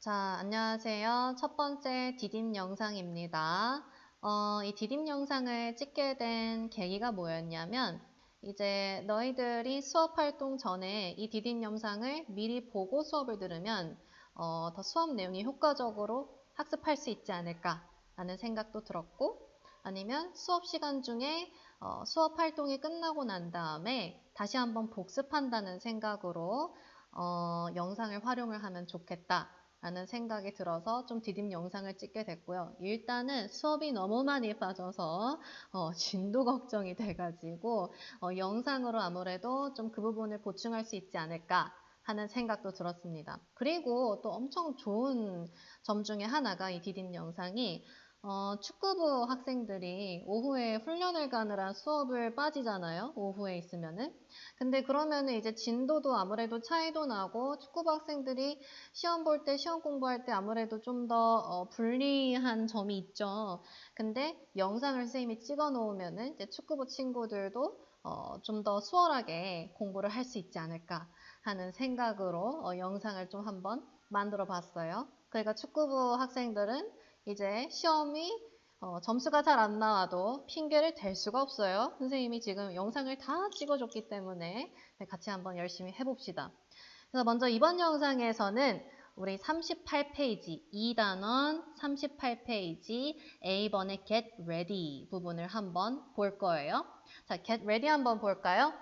자, 안녕하세요. 첫 번째 디딤 영상입니다. 어, 이 디딤 영상을 찍게 된 계기가 뭐였냐면, 이제 너희들이 수업 활동 전에 이 디딤 영상을 미리 보고 수업을 들으면, 어, 더 수업 내용이 효과적으로 학습할 수 있지 않을까 라는 생각도 들었고, 아니면 수업 시간 중에 어, 수업 활동이 끝나고 난 다음에 다시 한번 복습한다는 생각으로 어, 영상을 활용을 하면 좋겠다. 라는 생각이 들어서 좀 디딤 영상을 찍게 됐고요. 일단은 수업이 너무 많이 빠져서 어, 진도 걱정이 돼가지고 어, 영상으로 아무래도 좀 그 부분을 보충할 수 있지 않을까 하는 생각도 들었습니다. 그리고 또 엄청 좋은 점 중에 하나가 이 디딤 영상이 어, 축구부 학생들이 오후에 훈련을 가느라 수업을 빠지잖아요. 오후에 있으면은. 근데 그러면은 이제 진도도 아무래도 차이도 나고 축구부 학생들이 시험 볼 때, 시험 공부할 때 아무래도 좀더 어, 불리한 점이 있죠. 근데 영상을 선생님이 찍어 놓으면은 이제 축구부 친구들도 어, 좀 더 수월하게 공부를 할 수 있지 않을까 하는 생각으로 어, 영상을 좀 한번 만들어 봤어요. 그러니까 축구부 학생들은 이제 시험이 어, 점수가 잘 안 나와도 핑계를 댈 수가 없어요. 선생님이 지금 영상을 다 찍어줬기 때문에 네, 같이 한번 열심히 해봅시다. 그래서 먼저 이번 영상에서는 우리 38페이지 2단원 38페이지 A번의 Get Ready 부분을 한번 볼 거예요. 자, Get Ready 한번 볼까요?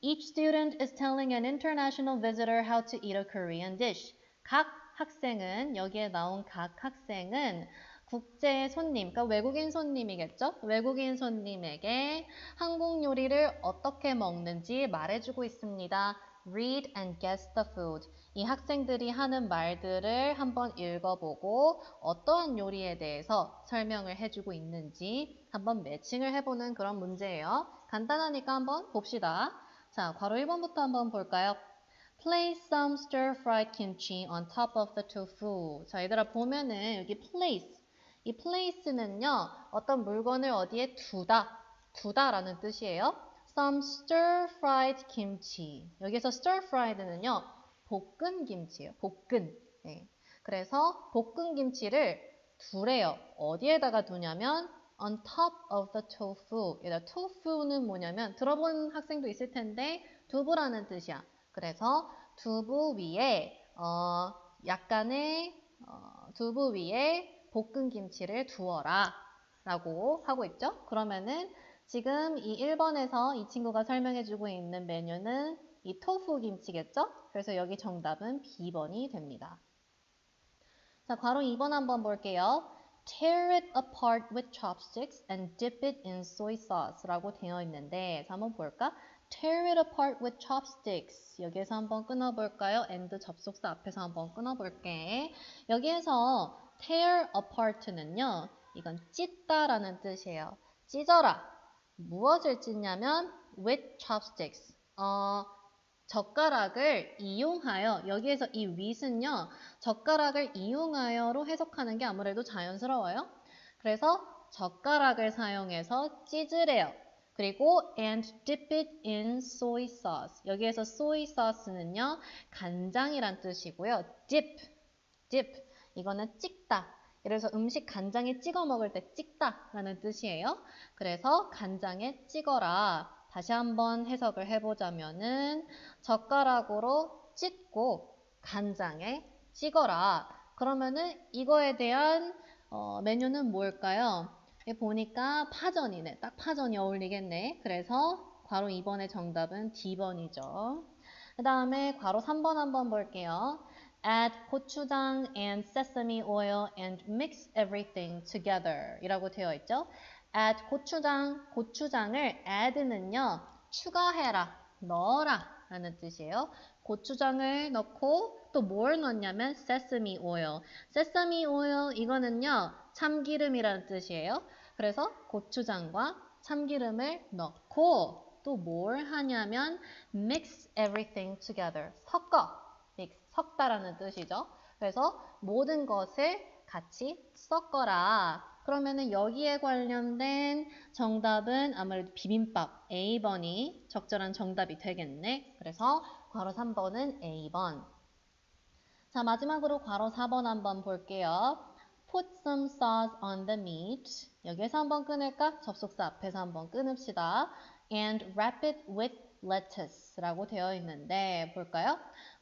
Each student is telling an international visitor how to eat a Korean dish. 각 학생은 여기에 나온 각 학생은 국제 손님, 그러니까 외국인 손님이겠죠? 외국인 손님에게 한국 요리를 어떻게 먹는지 말해주고 있습니다. Read and guess the food. 이 학생들이 하는 말들을 한번 읽어보고 어떠한 요리에 대해서 설명을 해주고 있는지 한번 매칭을 해보는 그런 문제예요. 간단하니까 한번 봅시다. 자, 괄호 1번부터 한번 볼까요? Place some stir-fried kimchi on top of the tofu. 자, 얘들아 보면은 여기 place. 이 place는요, 어떤 물건을 어디에 두다, 두다라는 뜻이에요. Some stir-fried kimchi. 여기서 stir-fried는요, 볶은 김치예요. 볶은. 네. 그래서 볶은 김치를 두래요. 어디에다가 두냐면 on top of the tofu. 얘들아, tofu는 뭐냐면 들어본 학생도 있을 텐데 두부라는 뜻이야. 그래서 두부 위에 어, 약간의 어, 두부 위에 볶은 김치를 두어라 라고 하고 있죠. 그러면은 지금 이 1번에서 이 친구가 설명해주고 있는 메뉴는 이 토fu 김치겠죠? 그래서 여기 정답은 B번이 됩니다. 자, 괄호 2번 한번 볼게요. Tear it apart with chopsticks and dip it in soy sauce 라고 되어 있는데 자, 한번 볼까? tear it apart with chopsticks. 여기에서 한번 끊어볼까요? and 접속사 앞에서 한번 끊어볼게. 여기에서 tear apart는요. 이건 찢다라는 뜻이에요. 찢어라. 무엇을 찢냐면 with chopsticks. 어, 젓가락을 이용하여 여기에서 이 with은요. 젓가락을 이용하여로 해석하는 게 아무래도 자연스러워요. 그래서 젓가락을 사용해서 찢으래요. 그리고 and dip it in soy sauce. 여기에서 soy sauce는요. 간장이란 뜻이고요. dip, dip. 이거는 찍다. 그래서 음식 간장에 찍어 먹을 때 찍다 라는 뜻이에요. 그래서 간장에 찍어라. 다시 한번 해석을 해보자면은 젓가락으로 찢고 간장에 찍어라. 그러면은 이거에 대한 어, 메뉴는 뭘까요? 보니까 파전이네. 딱 파전이 어울리겠네. 그래서 괄호 2번의 정답은 D번이죠. 그 다음에 괄호 3번 한번 볼게요. Add 고추장 and sesame oil and mix everything together 이라고 되어 있죠. Add 고추장, 고추장을 add는요. 추가해라, 넣어라 라는 뜻이에요. 고추장을 넣고 또 뭘 넣냐면 sesame oil. sesame oil 이거는요. 참기름이라는 뜻이에요. 그래서 고추장과 참기름을 넣고 또 뭘 하냐면 mix everything together. 섞어. mix. 섞다라는 뜻이죠. 그래서 모든 것을 같이 섞어라. 그러면은 여기에 관련된 정답은 아무래도 비빔밥 A번이 적절한 정답이 되겠네. 그래서 괄호 3번은 A번. 자, 마지막으로 괄호 4번 한번 볼게요. Put some sauce on the meat. 여기에서 한번 끊을까? 접속사 앞에서 한번 끊읍시다. And wrap it with lettuce라고 되어 있는데 볼까요?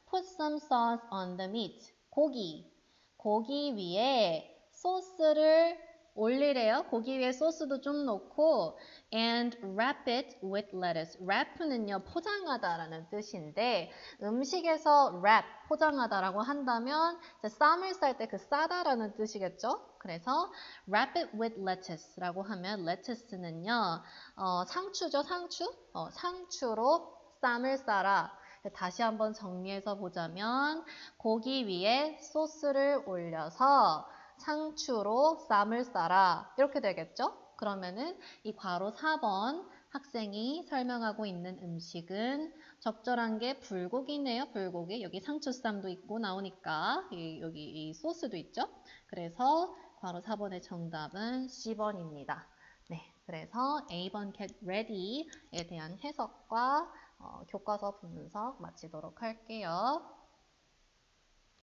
Put some sauce on the meat. 고기. 고기 위에 소스를 올리래요. 고기 위에 소스도 좀 넣고 and wrap it with lettuce. wrap는요 포장하다라는 뜻인데 음식에서 wrap 포장하다라고 한다면 쌈을 쌀 때 그 싸다라는 뜻이겠죠. 그래서 wrap it with lettuce라고 하면 lettuce는요 어, 상추죠 상추. 어, 상추로 쌈을 싸라. 다시 한번 정리해서 보자면 고기 위에 소스를 올려서 상추로 쌈을 싸라 이렇게 되겠죠? 그러면은 이 괄호 4번 학생이 설명하고 있는 음식은 적절한 게 불고기네요. 불고기. 여기 상추쌈도 있고 나오니까 이, 여기 이 소스도 있죠. 그래서 괄호 4번의 정답은 C번입니다. 네, 그래서 A번 get ready에 대한 해석과 어, 교과서 분석 마치도록 할게요.